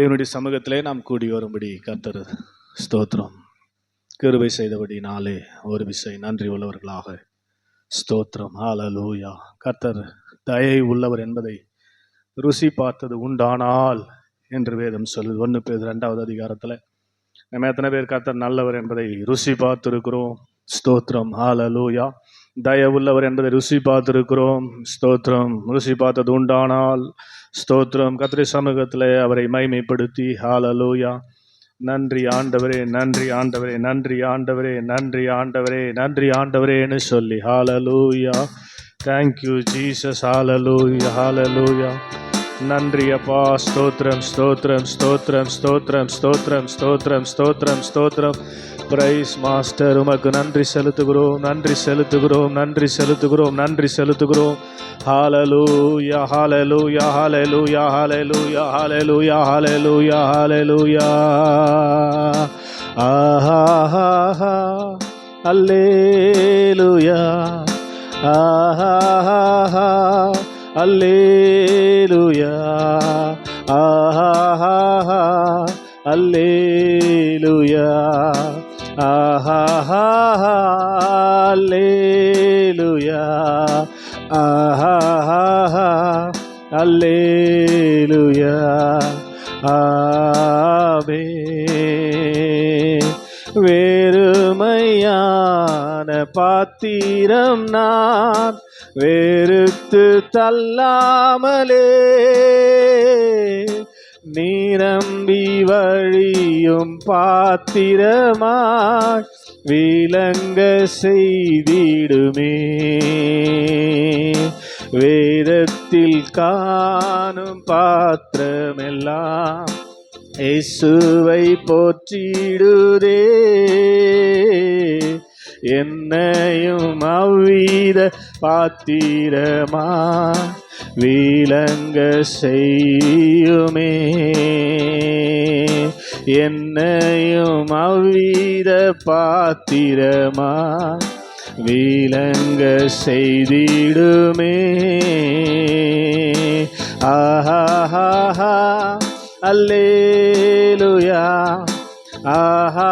தேவனுடைய சமூகத்திலே நாம் கூடி வரும்படி கர்த்தர் ஸ்தோத்திரம். கிருபை செய்தபடி நாளே ஒரு விசை நன்றி உள்ளவர்களாக ஸ்தோத்திரம். ஹalleluya கர்த்தர் தயை உள்ளவர் என்பதை ருசி பார்த்தது உண்டானால் என்று வேதம் சொல்லுது. ஒன்று பேர் ரெண்டாவது அதிகாரத்தில் நம்ம எத்தனை பேர் கர்த்தர் நல்லவர் என்பதை ருசி பார்த்துருக்கிறோம். ஸ்தோத்திரம். ஹalleluya தயவுள்ளவர் என்பதை ருசி பார்த்திருக்கிறோம். ஸ்தோத்திரம். ருசி பார்த்தது உண்டானால் ஸ்தோத்திரம். கத்திரை சமூகத்தில் அவரை மைமைப்படுத்தி ஹாலலூயா நன்றி ஆண்டவரே நன்றி ஆண்டவரே நன்றி ஆண்டவரே நன்றி ஆண்டவரே நன்றி ஆண்டவரேன்னு சொல்லி. ஹாலலூயா தேங்க்யூ ஜீசஸ் ஹாலலூயா ஹாலலூயா நன்றி அப்பா. ஸ்தோத்திரம் ஸ்தோத்திரம் ஸ்தோத்திரம் ஸ்தோத்திரம் ஸ்தோத்திரம் ஸ்தோத்திரம் ஸ்தோத்திரம் ஸ்தோத்திரம். பிரைஸ் மாஸ்டர் உமக்கு நன்றி செலுத்துகிறோம் நன்றி செலுத்துகிறோம் நன்றி செலுத்துகிறோம் நன்றி செலுத்துகிறோம் ஹalleluya ஹalleluya ஹalleluya ஹalleluya ஹalleluya ஹalleluya ஹalleluya ஆஹா அல்லேலூயா ஆஹா அல்லேலூயா ஆஹா அல்லேலூயா ஆஹா அல்லேலுயா ஆஹா ஆமே வேறுமையான பாத்திரம் நான் வெறுத்து தள்ளாமலே நீரம்பி வழியும் பாத்திரமாய் விளங்க செய்திடுமே. வேதத்தில் காணும் பாத்திரமெல்லாம் இயேசுவை போற்றிடுதே. என்னையும் அவ்வித பாத்திரமா விளங்க செய்யுமே. என்னையும் அவ்வித பாத்திரமா விளங்க செய்திடுமே. ஆஹா அல்லேலுயா. ஆஹா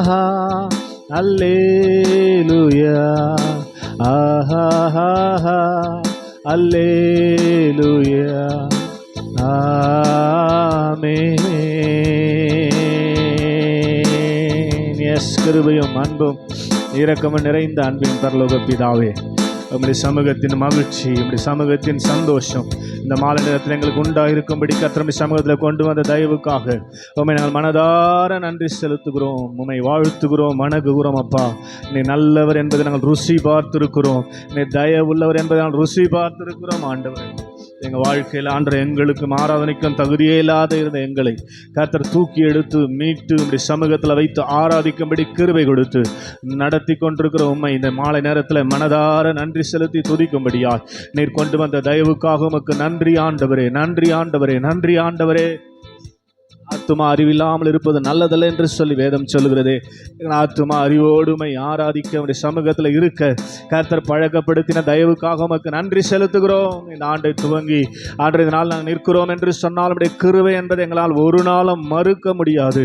ஆஹா அல்லேலூயா. ஆஹா அல்லேலுயா. ஆமே எஸ் கிருபையும் அன்பும் இரக்கமும் நிறைந்த அன்பின் பரலோக பிதாவே. உங்களுடைய சமூகத்தின் மகிழ்ச்சி உங்களுடைய சமூகத்தின் சந்தோஷம் இந்த மாலை நேரத்தில் எங்களுக்கு உண்டாயிருக்கும்படி கத்திரமை சமூகத்தில் கொண்டு வந்த தயவுக்காக உண்மை நாங்கள் மனதார நன்றி செலுத்துகிறோம் உண்மை வாழ்த்துகிறோம் வணங்குகிறோம் அப்பா. நீ நல்லவர் என்பதை நாங்கள் ருசி பார்த்திருக்கிறோம். நீ தயவுள்ளவர் என்பதை நாங்கள் ருசி பார்த்திருக்கிறோம் ஆண்டவர். எங்கள் வாழ்க்கையில் ஆண்ட எங்களுக்கும் ஆராதனைக்கும் தகுதியே இல்லாத இருந்த எங்களை கர்த்தர் தூக்கி எடுத்து மீட்டு இப்படி சமூகத்தில் வைத்து ஆராதிக்கும்படி கிருபை கொடுத்து நடத்தி கொண்டிருக்கிற உண்மை இந்த மாலை நேரத்தில் மனதார நன்றி செலுத்தி துதிக்கும்படியா நீர் கொண்டு வந்த தயவுக்காக உமக்கு நன்றி ஆண்டவரே நன்றி ஆண்டவரே நன்றி ஆண்டவரே. ஆத்துமா அறிவில்லாமல் இருப்பது நல்லதல்ல என்று சொல்லி வேதம் சொல்கிறது ஆத்துமா அறிவோடுமை ஆராதிக்க உடைய சமூகத்தில் இருக்க கர்த்தர் பழக்கப்படுத்தின தயவுக்காக உமக்கு நன்றி செலுத்துகிறோம். இந்த ஆண்டை துவங்கி ஆண்டு நாள் நாங்கள் நிற்கிறோம் என்று சொன்னால் நம்முடைய கிருவை என்பதை எங்களால் ஒரு நாளும் மறுக்க முடியாது.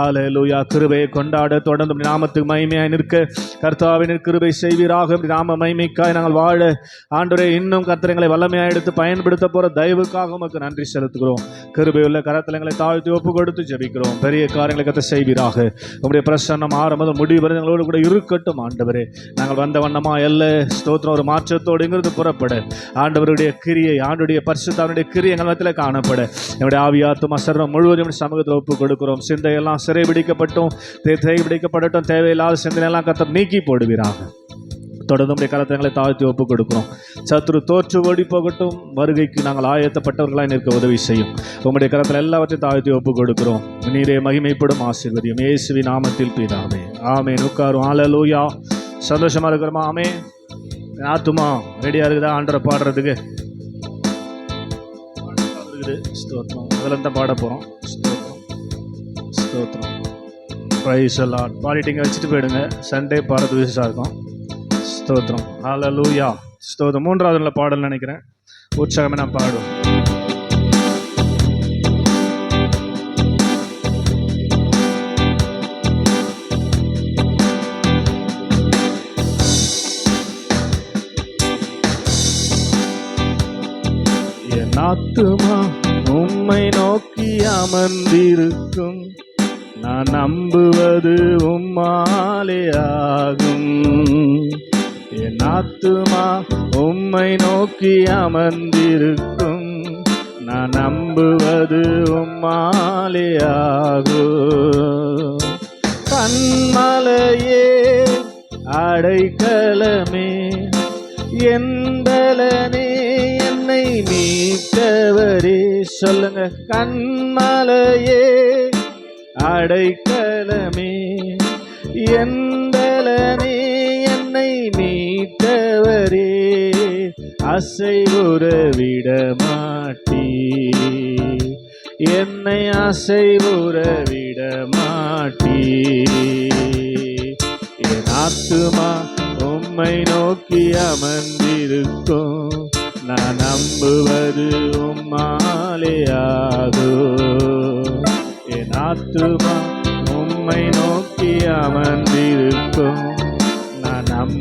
ஆலே லூயா கிருவையை கொண்டாட தொடர்ந்து நாமத்துக்கு மகிமையாய் நிற்க கர்த்தாவின் கிருவை செய்வீராக. நாம மகிமைக்காய் நாங்கள் வாழ ஆண்டுரை இன்னும் கர்த்தரங்களை வல்லமையாக எடுத்து பயன்படுத்த போகிற தயவுக்காக உமக்கு நன்றி செலுத்துகிறோம். கிருபையுள்ள கரத்தலங்களை தாழ்த்தி ஒப்பு கொடுத்து ஜபிக்கிறோம். பெரிய காரியங்களை கத்த செய்வீராக. உங்களுடைய பிரசன்னம் ஆரம்பம் முடிவு வரை எங்களோடு கூட இருக்கட்டும் ஆண்டவரே. நாங்கள் வந்த வண்ணமா அல்ல. ஸ்தோத்திரம் ஒரு மாற்றத்தோடு இங்கிருந்து புறப்பட. ஆண்டவருடைய கிரியை ஆண்டுடைய பரிசுத்தாவுடைய கிரியை எங்கள் மத்தியில் காணப்பட. என்னுடைய ஆவியாத்துமா சர்வம் முழுவதும் சமூகத்தில் ஒப்பு கொடுக்கிறோம். சிந்தையெல்லாம் சிறை பிடிக்கப்பட்டும் தேவை பிடிக்கப்படட்டும் தேவையில்லாத சிந்தனையெல்லாம் கத்த நீக்கி போடுவீராக. தொடர்ந்து உடைய கலத்தங்களை தாழ்த்தி ஒப்பு கொடுக்கிறோம் சத்ரு தோற்று ஓடி போகட்டும். வருகைக்கு நாங்கள் ஆயத்தப்பட்டவர்களாக நிற்க உதவி செய்யும். உங்களுடைய கலத்தில் எல்லாவற்றையும் தாழ்த்தி ஒப்பு கொடுக்கிறோம் நீரே மகிமைப்படும் ஆசீர்வதியும். இயேசுவி நாமத்தில் பிதாவே. ஆமே நுக்காரும் ஆலலூயா சந்தோஷமா இருக்கிறோமா? ஆமே ஆத்துமா ரெடியா இருக்குதா? ஆண்டரை பாடுறதுக்கு. இருக்குது ஸ்தோத்திரம். அதில் தான் பாட போகிறோம் ஸ்தோத்திரம். ஸ்தோத்திரம். ப்ரைஸ் எல்லாம் பாடிட்டிங்க வச்சுட்டு போயிடுங்க. சண்டே பாடுறது விசேஷம் இருக்கும். ஸ்தோத்திரம். ஹலலூயா ஸ்தோத்திரம். மூன்றாவது நல்ல பாடல் நினைக்கிறேன். உற்சாகமே நான் பாடும் ஆத்துமா உம்மை நோக்கி அமர்ந்திருக்கும். நான் நம்புவது உம்மாலே ஆகும். என் ஆத்துமா உம்மை நோக்கி அமர்ந்திருக்கும். நான் நம்புவது உம்மாலேயாகோ கண்மலையே அடைக்கலமே என்பலனே என்னை மீட்டவரே. சொல்லுங்க கண்மலையே அடைக்கலமே என்பலனே என்னை மீட்டவரே அசை உறவிட மாட்டி என்னை அசை உறவிட மாட்டி என் ஆத்துமா உம்மை நோக்கி அமர்ந்திருக்கும். நான் நம்புவது உம்மாலேயாகோ என் ஆத்துமா உம்மை நோக்கி அமர்ந்திருக்கும்.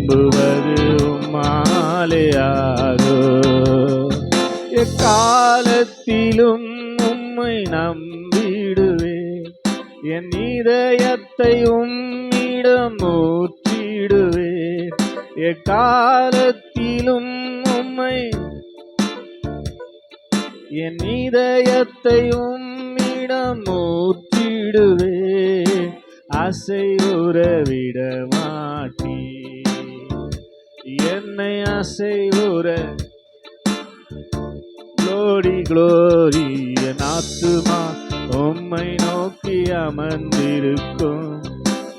நான் நம்புவது எக்காலத்திலும் உம்மை நம்பிடுவேன். என் இதயத்தை உம்மிடம் ஊற்றிடுவேன். எக்காலத்திலும் உம்மை என் இதயத்தை உம்மிடம் ஊற்றிடுவேன். அசை உறவிட மாட்டேன் என்னை ஆசை ஊற. க்ளோரி க்ளோரி என் ஆத்துமா உம்மை நோக்கி அமர்ந்திருக்கும்.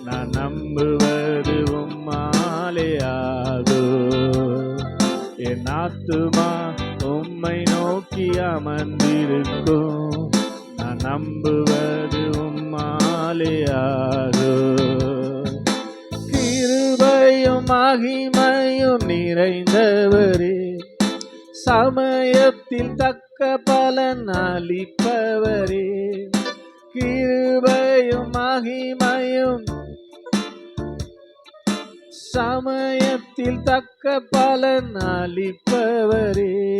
நான் நம்புவது உம்மாலே ஆகோ என் ஆத்துமா உம்மை நோக்கி அமர்ந்திருக்கும். நான் நம்புவது உம்மாலே ஆகோ மகிமையும் நிறைந்தவரே. சமயத்தில் தக்க பலன் அளிப்பவரே. கிருபையும் மகிமையும் சமயத்தில் தக்க பலன் அளிப்பவரே.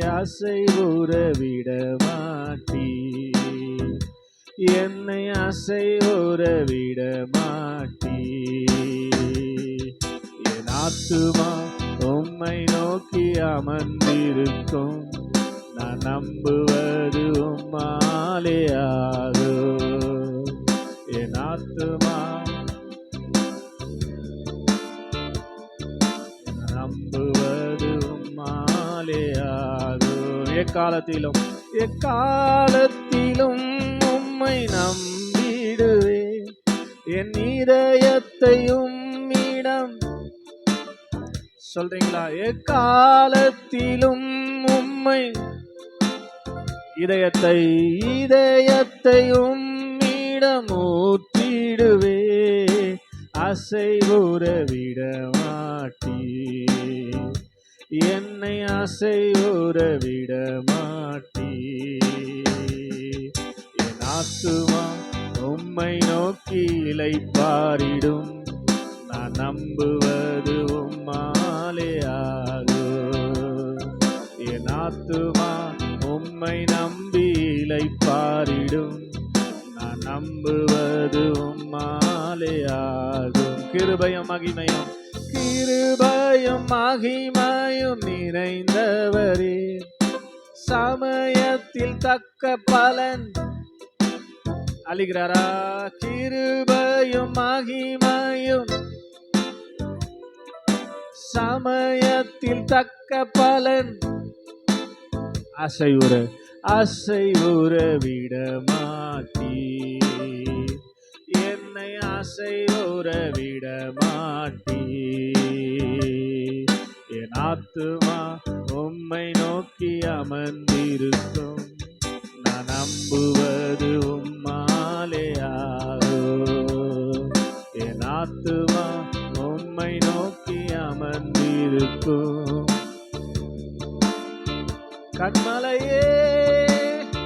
அசைவுற உறவிட மாட்டீ என்னை அசைவுற உறவிட மாட்டீ ஆத்துமா உம்மை நோக்கி அமர்ந்திருக்கும். நான் நம்புவது உம்மாலே என் ஆத்துமா நம்புவது உம்மாலே எக்காலத்திலும் எக்காலத்திலும் உம்மை நம்பிடுவேன். என் இதயத்தையும் இடம் சொல்றீங்களா? எக்காலத்திலும் உம்மை இதயத்தை இதயத்தையும் உம்மிடம் ஊற்றிடுவே அசைவுற விட மாட்டீ என்னை அசைவுற விட மாட்டீ என் ஆத்துமா உம்மை நோக்கி இலைப்பாரிடும் நான் நம்புவது உம்மா ஆகோ. என் ஆத்துமா உம்மை நம்பி இலைப்பாரிடும் நான் நம்புவது உம்மாலே கிருபயம் மகிமையும் கிருபயம் மகிமையும் நிறைந்தவரே. சமயத்தில் தக்க பலன் அழிகிறாரா கிருபையும் மகிமையும் சமயத்தில் தக்க பலன். அசைவுற அசைவுற விடமாட்டி என்னை அசைவுற விடமாட்டி என் ஆத்துமா உம்மை நோக்கி அமர்ந்திருக்கும். நான் நம்புவது உம்மாலே ஆகும். என் ஆத்துமா உம்மை நோக்கி அமர்ந்திருக்கும். கண்மலையே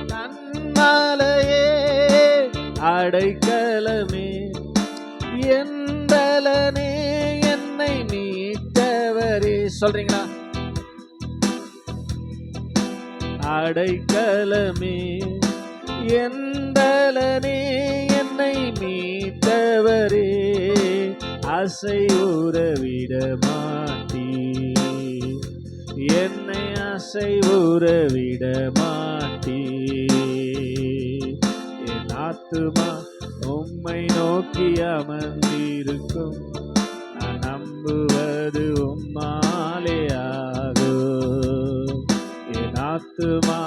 கண்மலையே அடைக்கலமே எந்தலனே என்னை மீட்டவரே சொல்றீங்களா? அடைக்கலமே எந்தலனே என்னை மீட்டவரே ஆசை உறவிட மாட்டி என்னை ஆசை உறவிட மாட்டி என் ஆத்துமா உம்மை நோக்கி அமர்ந்திருக்கும். நான் நம்புவது உம்மாலே ஆகும் என் ஆத்துமா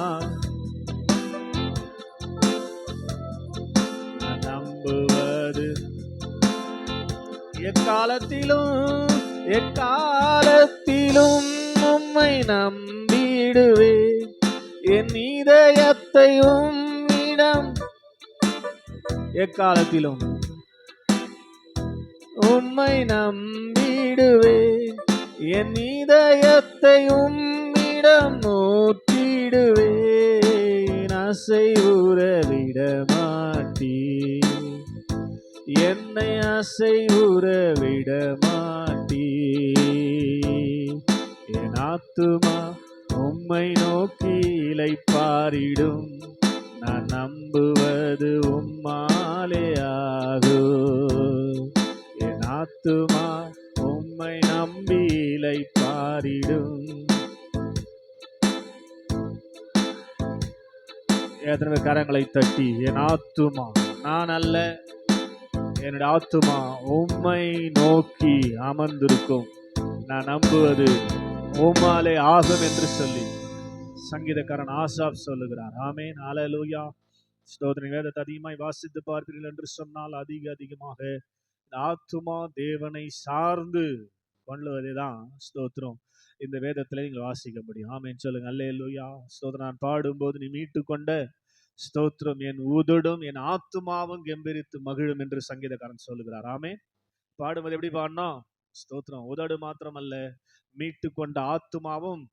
எக்காலத்திலும் எக்காலத்திலும் உம்மை நம்பிடுவே என் இதயத்தையும் இடம். எக்காலத்திலும் உம்மை நம்பிடுவே என் இதயத்தையும் இடம் ஊற்றிடுவேன். அசைவுற உறவிடம் என்னை ஆசை உறவிட மாட்டீர் என் ஆத்துமா உம்மை நோக்கி இளைப்பாரிடும். நான் நம்புவது உம்மாலே ஆகும் என் ஆத்துமா உம்மை நம்பி பாரிடும் ஏதன் கரங்களை தட்டி என் ஆத்துமா நான் அல்ல. என்னுடைய ஆத்துமா உம்மை நோக்கி அமர்ந்திருக்கும். நான் நம்புவது உம்மாலே ஆகும் என்று சொல்லி சங்கீதக்காரன் ஆசாப் சொல்லுகிறார். ஆமேன். ஹalleluya. ஸ்தோதனை வேதத்தை அதிகமாய் வாசித்து பார்ப்பீர்கள் என்று சொன்னால் அதிக அதிகமாக ஆத்துமா தேவனை சார்ந்து கொள்ளுவதே தான் ஸ்தோத்திரம். இந்த வேதத்தில் நீங்கள் வாசிக்க முடியும். ஆமேன்னு சொல்லுங்க அல்லேலூயா ஸ்தோத்திரம். நான் பாடும்போது நீ மீட்டு கொண்ட ஸ்தோத்திரம் என் உதடும் என் ஆத்துமாவும் கெம்பீரித்து மகிழும் என்று சங்கீதக்காரன் சொல்லுகிறார். ஆமே பாடும்போது எப்படி பாடினா ஸ்தோத்திரம் உதடு மாத்திரமல்ல மீட்டு கொண்ட ஆத்துமாவும்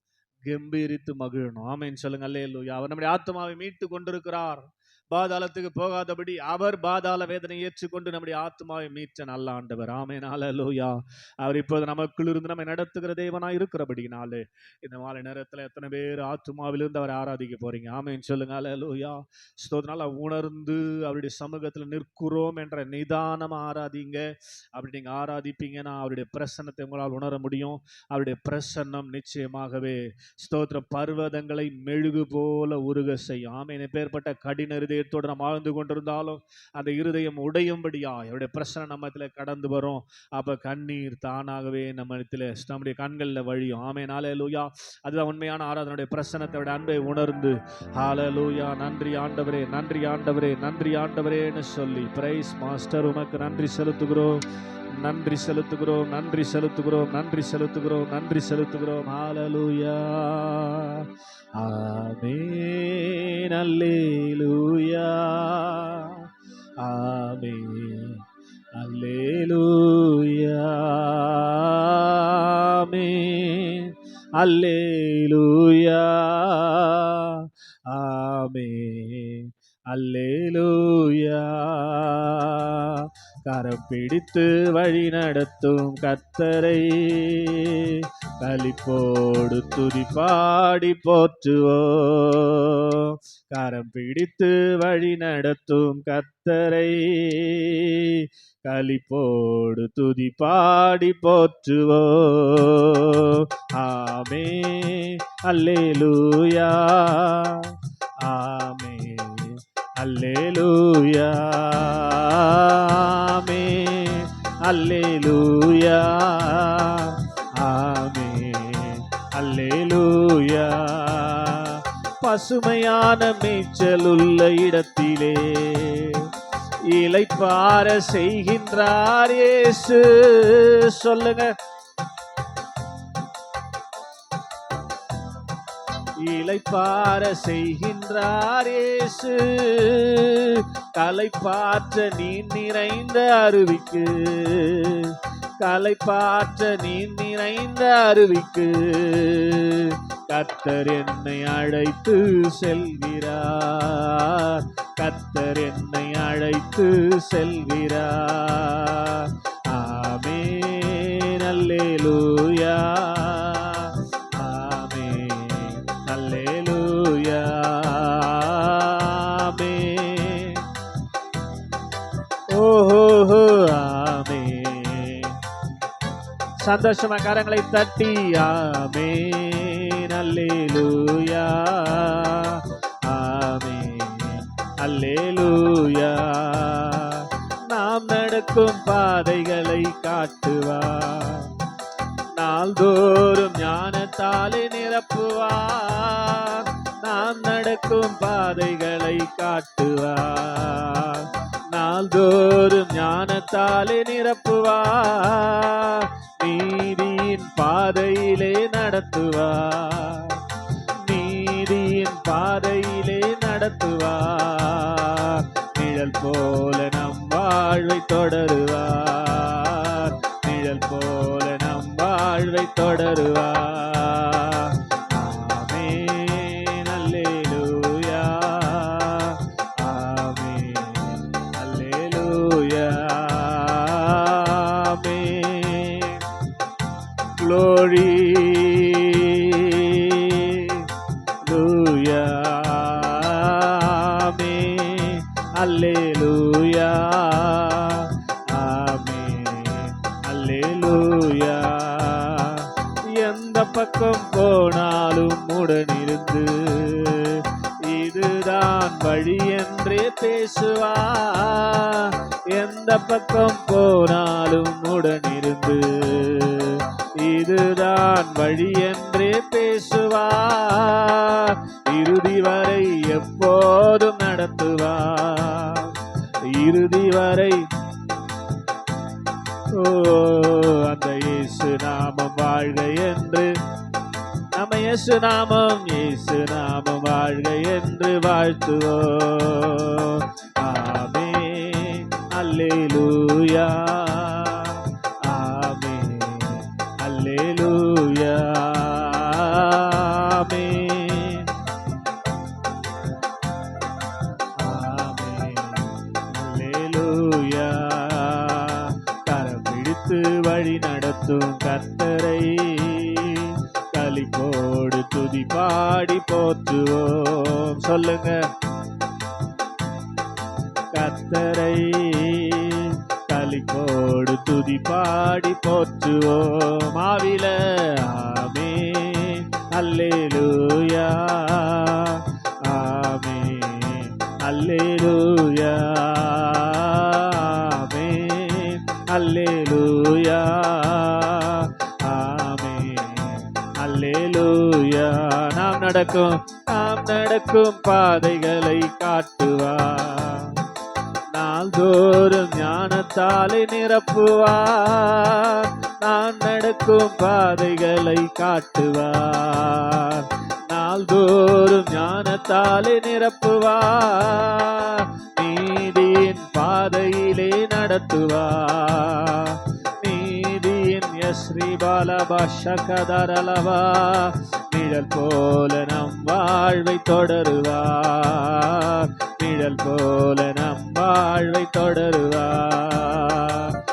கம்பீரித்து மகிழணும் ஆமேன்னு சொல்லுங்க அல்லேலூயா. அவர் நம்முடைய ஆத்மாவை மீட்டு கொண்டிருக்கிறார். பாதாளத்துக்கு போகாதபடி அவர் பாதாள வேதனை ஏற்றுக்கொண்டு நம்முடைய ஆத்மாவை மீற்ற நல்ல ஆண்டவர். ஆமேன். அல்லேலூயா அவர் இப்போது நமக்குள் இருந்து நம்மை நடத்துகிற தேவனாக இருக்கிறபடினாலே இந்த மாலை நேரத்தில் எத்தனை பேர் ஆத்மாவிலிருந்து அவரை ஆராதிக்க போறீங்க? ஆமேன்னு சொல்லுங்க. அலலோயா ஸ்தோத்தினால உணர்ந்து அவருடைய சமூகத்தில் நிற்கிறோம் என்ற நிதானம் ஆராதிங்க. அப்படி நீங்கள் ஆராதிப்பீங்கன்னா அவருடைய பிரசன்னத்தை உங்களால் உணர முடியும். அவருடைய பிரசன்னம் நிச்சயமாகவே ஸ்தோத்திர பர்வதங்களை மெழுகு போல உருக செய்யும். ஆமே பேர்பட்ட கடின இருதயத்தோடு நம்ம ஆழ்ந்து கொண்டிருந்தாலும் அந்த இருதயம் உடையும்படியா அவருடைய நம்ம இடத்துல கடந்து வரும். அப்போ கண்ணீர் தானாகவே நம்ம இடத்துல நம்முடைய கண்களில் வழியும். ஆமே நாளே லூயா அதுதான் உண்மையான ஆராதனுடைய பிரசனத்தை விட அன்பை உணர்ந்து ஹalleluya. நன்றி ஆண்டவரே நன்றி ஆண்டவரே நன்றி ஆண்டவரேன்னு சொல்லி பிரைஸ் மாஸ்டர் உமக்கு நன்றி செலுத்துகிறோம். நன்றி செலுத்துகிறோம் நன்றி செலுத்துகிறோம் நன்றி செலுத்துகிறோம் நன்றி செலுத்துகிறோம். ஹalleluya. ஆமென். அல்லேலூயா. ஆமென். அல்லேலூயா. ஆமென். அல்லேலூயா. ஆமென். அல்லேலூயா கரம் பிடித்து வழி நடத்தும் கத்தரை. கலிப்போடு துதி பாடி போற்றுவோம். கரம் பிடித்து வழி நடத்தும் கத்தரை. கலிப்போடு துதி பாடி போற்றுவோம். ஆமே அல்லேலூயா. ஆமே அல்லேலூயா ஆமே அல்லேலூயா ஆமே அல்லேலூயா பசுமையான மேய்ச்சலுள்ள இடத்திலே இலைப்பார செய்கின்றார் இயேசு. சொல்லுங்க. இலைப்பார செய்கின்றார் இயேசு. கலைப்பாற்ற நீ நிறைந்த அருவிக்கு. கலைப்பாற்ற நீ நிறைந்த அருவிக்கு. கத்தர் என்னை அழைத்து செல்கிறார். கத்தர் என்னை அழைத்து செல்கிறார். சந்தோஷமா கரங்களை தட்டி ஆமே அல்லேலூயா. ஆமே. அல்லேலூயா. நாம் நடக்கும் பாதைகளை காட்டுவா. நாள்தோறும் ஞானத்தாலே நிரப்புவார் நாம் நடக்கும் பாதைகளை காட்டுவார் நாள்தோறும் ஞானத்தாலே நிரப்புவார் நீதியின் பாதையிலே நடத்துவார். நீதியின் பாதையிலே நடத்துவார். நிழல் போல நம் வாழ்வை தொடருவார். நிழல் போல நம் வாழ்வை தொடருவார். பக்கம் போனாலும் உடனிருந்து இதுதான் வழி என்றே பேசுவார். இறுதி வரை எப்போதும் நடத்துவார். இறுதி வரை ஓ அந்த இயேசு நாமம் வாழ்க என்று நம்ம இயேசு நாமம் இயேசு நாமம் வாழ்க என்று வாழ்த்துவோம். அல்லேலூயா ஆமே அல்லேலூயா ஆமே ஆமென். அல்லேலூயா. கரம் பிடித்து வழி நடத்தும் கர்த்தரை களிப்போடு துதி பாடி போற்றுவோம். சொல்லுங்க. கத்தரை நடக்கும். நாம் நடக்கும் பாதைகளை காட்டுவார் நாள்தோறும் ஞானத்தாலே நிரப்புவார் நான் நடக்கும் பாதைகளை காட்டுவார் நாள்தோறும் ஞானத்தாலே நிரப்புவார் நீதியின் பாதையிலே நடத்துவார் நீதியின் பாலபாஷகதரலவா நிழல் போல நம் வாழ்வை தொடருவார் நிழல் போல நம் வாழ்வை தொடருவார்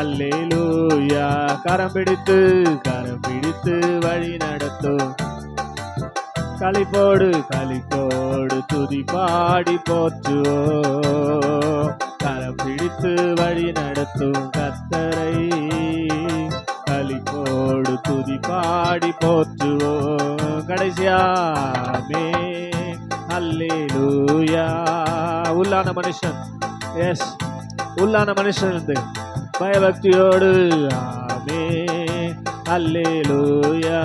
அல்லேலூயா. கரம் பிடித்து கரம் பிடித்து வழி நடத்தும் களிப்போடு களிப்போடு துதி பாடி போற்றுவோ கரம் பிடித்து வழி நடத்தும் கத்தரை. களிப்போடு துதி பாடி போற்றுவோ கடைசியாமே அல்லேலூயா உள்ளான மனுஷன். எஸ் உள்ளான மனுஷன் இருந்து. பயபக்தியோடு. ஆமே அல்லேலூயா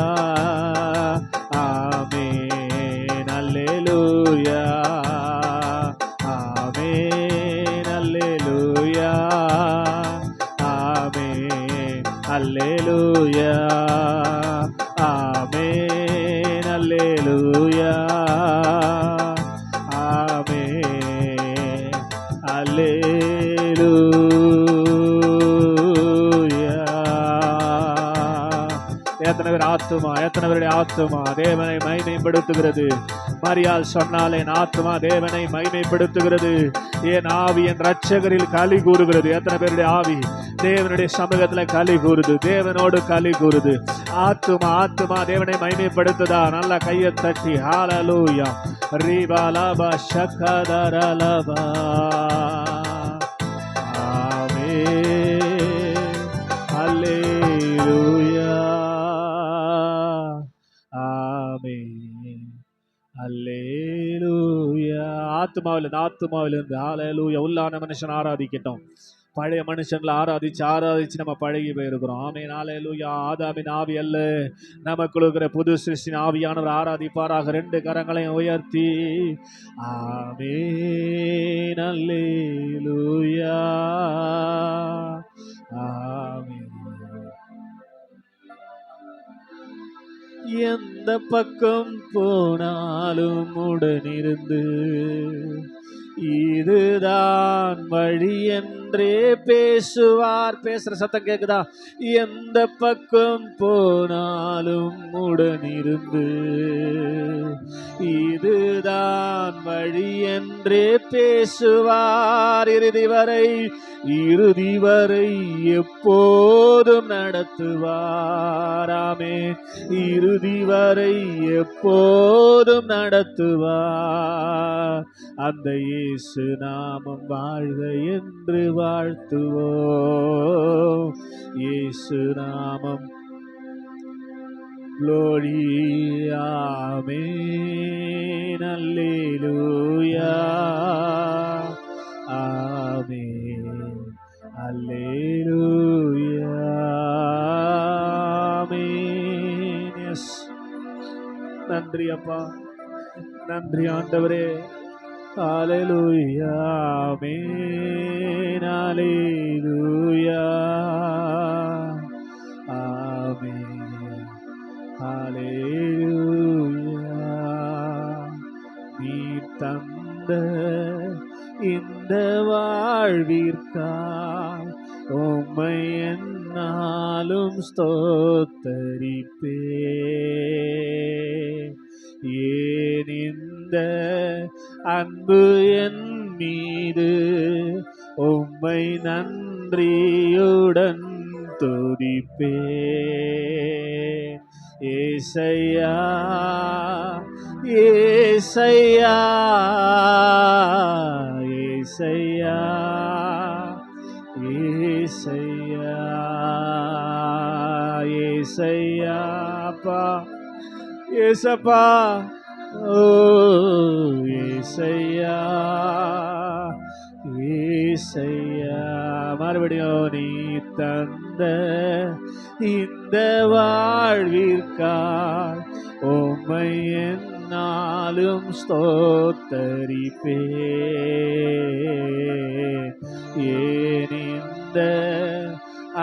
ஆத்துமா எத்தனை பேருடைய ஆத்துமா? தேவனை மகிமைப்படுத்துகிறது. மரியாள் சொன்னால் என் ஆத்மா தேவனை மகிமைப்படுத்துகிறது. என் ஆவி என் ரட்சகரில் களி கூறுகிறது. எத்தனை பேருடைய ஆவி? தேவனுடைய சமூகத்துல களி கூறுது. தேவனோடு களி கூறுது. ஆத்துமா ஆத்துமா தேவனை மகிமைப்படுத்துதா? நல்லா கையை தட்டி ஹாலலூயா ரீபாலாபா சக்கதரலபா ஆத்மாவில் ஆத்துமாவிலிருந்து ஆத்துமாவிலிருந்து ஹalleluya உள்ளான மனுஷன் ஆராதிக்கட்டும். பழைய மனுஷங்களை ஆராதிச்சு ஆராதிச்சு நம்ம பழகி போயிருக்கிறோம். ஆமீன் நாளையிலூயா ஆதாமின் ஆவி அல்ல. நமக்கு இருக்கிற புது சிருஷ்டின் ஆவியானவர் ஆராதிப்பாராக. ரெண்டு கரங்களையும் உயர்த்தி. ஆமே நல்லேலூயா ஆமே எந்த பக்கம் போனாலும் உடனிருந்து இதுதான் வழி என் என்றே பேசுவார். பேசுற சத்தம் கேக்குதா? எந்த பக்கம் போனாலும் உடனிருந்து இதுதான் வழி என்றே பேசுவார். இறுதி வரை இறுதி வரை எப்போதும் நடத்துவாராமே இறுதி வரை எப்போதும் நடத்துவார். அந்த இயேசு நாமம் வாழ்க என்று வாழ்த்துவோம். இயேசு நாமம். க்ளோரியாமே நல்லேலூயா ஆமே அல்லேலூயா நன்றி அப்பா. நன்றி ஆண்டவரே. அலலுயா ஆமேன் அலேலுயா ஆமேன் அலேலுயா நீ தந்த இந்த வாழ்விற்கா உம்மை என்னாலும் ஸ்தோத் உம்மை நன்றியுடன் துதிப்பே ஏசையா ஏசையா ஏசையா ஏசையா ஏசையாப்பா ஏசப்பா ஓ ஏசையா ஏசையா. மறுபடியும் நீ தந்த இந்த வாழ்விற்காய் உம்மை என்னாலும் ஸ்தோத்தரிப்பே ஏன் இந்த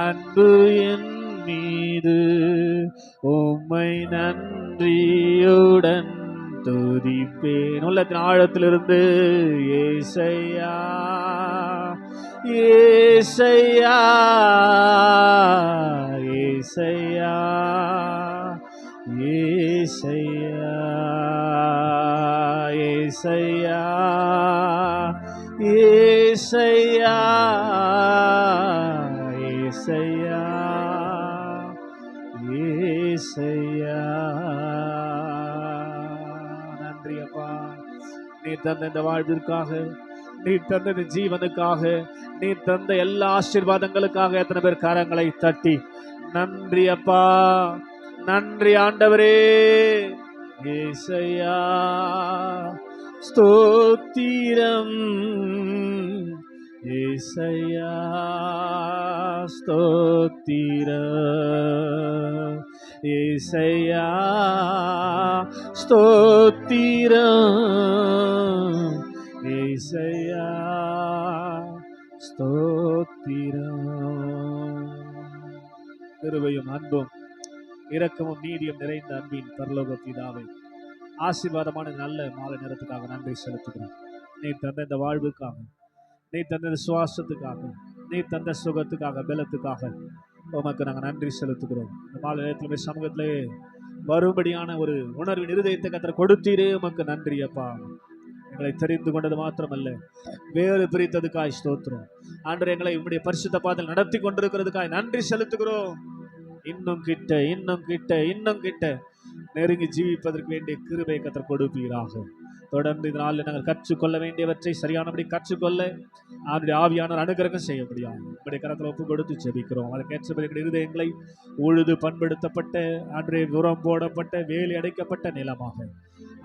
அன்பு என் மீது உம்மை நன்றியுடன் துதிப்பேன். உள்ளத்தின் ஆழத்திலிருந்து ஏசையா ஏசையா ஏசையா ஏசையா ஏசையா ஏசையா ஏசையா ஏசையா. நன்றி அப்பா நீ தந்த இந்த வாழ்விற்காக நீ தந்த ஜீவனுக்காக நீ தந்த எல்லா ஆசீர்வாதங்களுக்காக எத்தனை பேர் கரங்களை தட்டி நன்றி அப்பா நன்றி ஆண்டவரே ஏசையா ஸ்தோத்திரம் ஏசையா ஸ்தோத்திரம் ஏசையா ஸ்தோத்திரம் ஏசையா. ஸ்தோத்திரம். கிருபையும் அன்பும் இரக்கமும் நீதியும் நிறைந்த அன்பின் பரலோக பிதாவை ஆசீர்வாதமான நல்ல மாலை நேரத்துக்காக நன்றி செலுத்துகிறோம். நீ தந்த இந்த வாழ்வுக்காக நீ தந்த இந்த சுவாசத்துக்காக நீ தந்த சுகத்துக்காக பலத்துக்காக உமக்கு நாங்கள் நன்றி செலுத்துகிறோம். இந்த மாலை நேரத்தில் போய் சமூகத்திலே வரும்படியான ஒரு உணர்வின் இருதயத்தை கத்திர கொடுத்தீரே உமக்கு நன்றி அப்பா. எங்களை தெரிந்து கொண்டது மாத்திரமல்ல. வேறு பிரித்ததுக்காய் ஸ்தோத்திரம். ஆண்டவர் எங்களை உம்முடைய பரிசுத்த பாதையில் நடத்தி கொண்டிருக்கிறதுக்காய் நன்றி செலுத்துகிறோம். இன்னும் கிட்ட இன்னும் கிட்ட இன்னும் கிட்ட. நெருங்கி ஜீவிப்பதற்கு வேண்டிய கிருபை கத்தர் கொடுப்பீராக. தொடர்ந்து இதனால் நாங்கள் கற்றுக்கொள்ள வேண்டியவற்றை சரியானபடி கற்றுக்கொள்ள அவருடைய ஆவியானவர் அனுகிரகம் செய்ய முடியாது இப்படி கரத்தில் ஒப்பு கொடுத்து ஜெபிக்கிறோம். அதற்கேற்றபடி இருதயங்களை உழுது பண்படுத்தப்பட்ட அன்றைய உரம் போடப்பட்ட வேலி அடைக்கப்பட்ட நிலமாக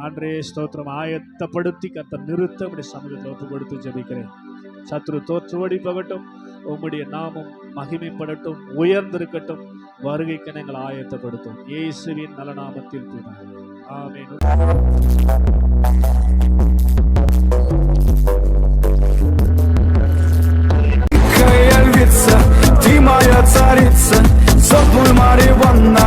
அன்றே ஸ்தோத்திரம் ஆயத்தப்படுத்தி கத்தர் நிறுத்த உடைய சமூகத்தில் ஒப்பு கொடுத்து ஜெபிக்கிறேன் சத்ரு தோற்று ஓடி போகட்டும் உம்முடைய நாமம் மகிமைப்படட்டும் உயர்ந்திருக்கட்டும் வருகைக்கு நாங்கள் ஆயத்தப்படுத்தும் இயேசுவின் நலநாமத்தில் பிதாவே. ஆமென் Тихая львица, ты моя царица Сопнуль Мариванна